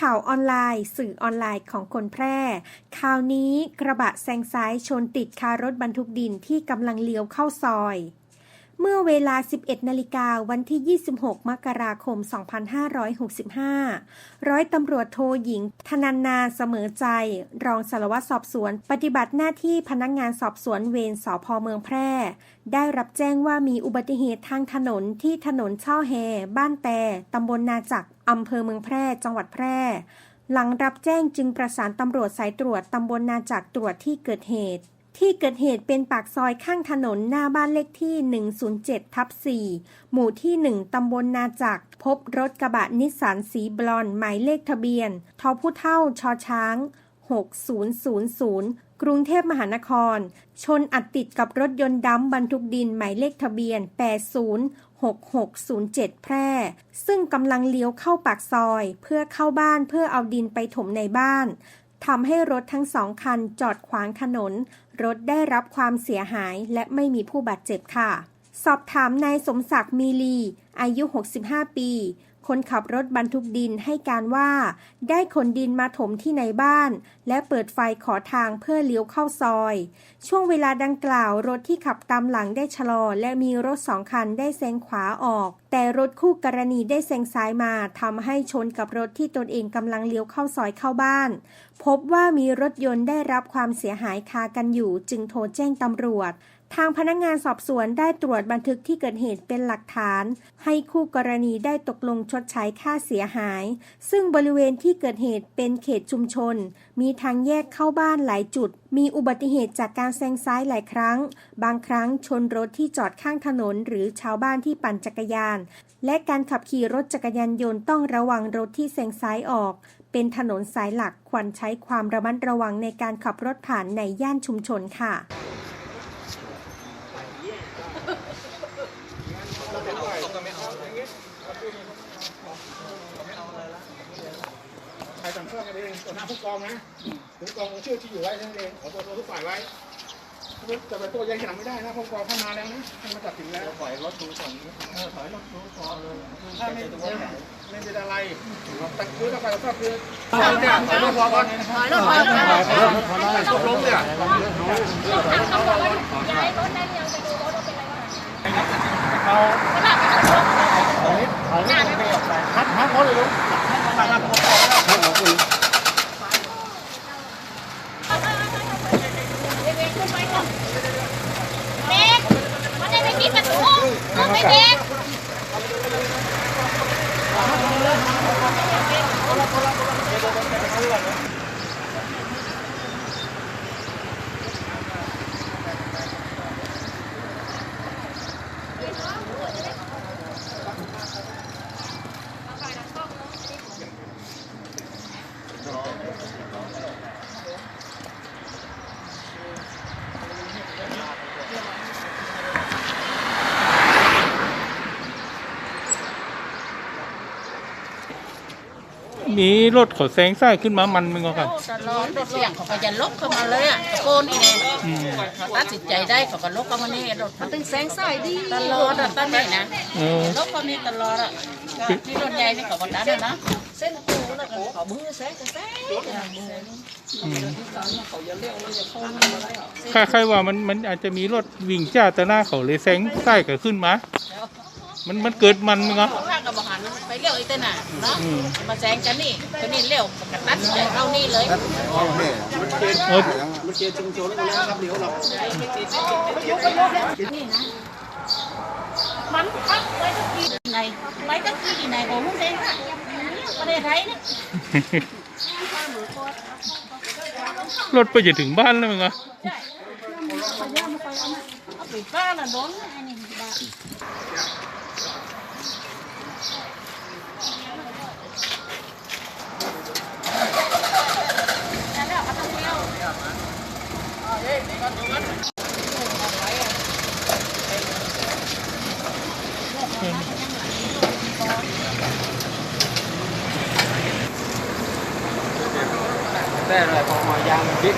ข่าวออนไลน์ สื่อออนไลน์ของคนแพร่ ข่าวนี้กระบะแซงซ้ายชนติดคารถบรรทุกดินที่กำลังเลี้ยวเข้าซอย เมื่อเวลา 11 นาฬิกาวันที่ 26 มกราคม 2565 ร้อยตำรวจโทหญิง ธนันนาเสมอใจ รองสารวัตรสอบสวน ปฏิบัติหน้าที่พนักงานสอบสวนเวรสพเมืองแพร่ ได้รับแจ้งว่ามีอุบัติเหตุทางถนนที่ถนนเช่อแฮ บ้านแต่ตำบลนาจักอำเภอเมืองแพร่ จังหวัดแพร่ หลังรับแจ้งจึงประสานตำรวจสายตรวจตำบลนาจักตรวจที่เกิดเหตุ ที่เกิดเหตุเป็นปากซอยข้างถนนหน้าบ้านเลขที่ 107 ทับ 4 หมู่ที่ 1 ตำบลนาจัก พบรถกระบะนิสสันสีบลอนหมายเลขทะเบียน ทอผู้เท่าชอช้าง 6000กรุงเทพมหานคร ชนอัดติดกับรถยนต์ดำบรรทุกดินหมายเลขทะเบียน 806607 แพร่ ซึ่งกำลังเลี้ยวเข้าปากซอย เพื่อเข้าบ้านเพื่อเอาดินไปถมในบ้านทำให้รถทั้งสองคันจอดขวางถนน รถได้รับความเสียหายและไม่มีผู้บาดเจ็บค่ะ สอบถามนายสมศักดิ์มีลี อายุ 65 ปี คนขับรถบรรทุกดินให้การว่า ได้ขนดินมาถมที่ในบ้าน และเปิดไฟขอทางเพื่อเลี้ยวเข้าซอย ช่วงเวลาดังกล่าวรถที่ขับตามหลังได้ชะลอ และมีรถสองคันได้แซงขวาออก แต่รถคู่กรณีได้แซงซ้ายมาทำให้ชนกับรถที่ตนเองกำลังเลี้ยวเข้าซอยเข้าบ้าน พบว่ามีรถยนต์ได้รับความเสียหายคากันอยู่ จึงโทรแจ้งตำรวจ ทางพนักงานสอบสวนได้ตรวจบันทึกที่เกิดเหตุเป็นหลักฐาน ให้คู่กรณีได้ตกลงชดใช้ค่าเสียหาย ซึ่งบริเวณที่เกิดเหตุเป็นเขตชุมชน มีทางแยกเข้าบ้านหลายจุด มีอุบัติเหตุจากการแซงซ้ายหลายครั้ง บางครั้งชนรถที่จอดข้างถนนหรือชาวบ้านที่ปั่นจักรยาน และการขับขี่รถจักรยานยนต์ต้องระวังรถที่แซงซ้ายออก เป็นถนนสายหลักควรใช้ความระมัดระวังในการขับรถผ่านในย่านชุมชนค่ะ ใครสั่งเครื่องกันเองตัวหน้าผู้กองนะผู้กองชื่อที่อยู่ไว้นั่นเองขอตัวตัวทุกฝ่ายไว้จะไปตัวแย่งหลังไม่ได้นะผู้กองท่านมาแล้วนะท่านมาตัดสินแล้วปล่อยรถดูก่อนเออถอยรถดูก่อนเลยถ้าไม่ไม่เป็นอะไรตั้งคือต้องไปก็คือถอยเนี่ยถอยรถพอก่อนถอยรถถอยรถถอยรถถอยรถลงเนี่ยย้ายรถได้ยังไปดูรถว่าเป็นอะไรบ้างเอาเวลาไปขับรถถอยถอยไม่ไปฮัทฮัทเขาเลยลุงมามาผู้กองแล้วเบรกขึ้นไปก่อนเบรกมันได้ไม่ปิดประตูลงไปเบรก มีรถเขาแซงซ้ายขึ้นมามันมึงก็ครับตลอดรถเสี่ยงเขาก็จะลบเข้ามาเลยอะตะโกนอีเนี่ยอืมเขาตัดสินใจได้เขาก็ลบเข้ามานี่รถมันเป็นแสงสายดีตลอดอะตั้งนี่นะเออลบเข้านี่ตลอดอะนี่รถใหญ่นี่เขาก็ตัดอะนะเส้นปูแล้วก็ขอมือแสงจะแสงอืมค่าใครว่ามันมันอาจจะมีรถวิ่งจ้าแต่หน้าเขาเลยแซงซ้ายก็ขึ้นมา มันมันเกิดมันมึงเหรอข้างก็บอกหันไปเลี้ยวอีกแต่น่ะเนาะอืมมาแซงกันนี่คนนี้เลี้ยวก็ตัดสินใจเข้านี่เลยเออมันพักไว้ตะกี้ไหนไว้ตะกี้ที่ไหนของมึงเองอะประเทศไทยนี่รถไปจะถึงบ้านแล้วมึงเหรอเอาไปบ้านอะโดนไอ้นี่บ้าแต่เลยพอมายางบิ๊ก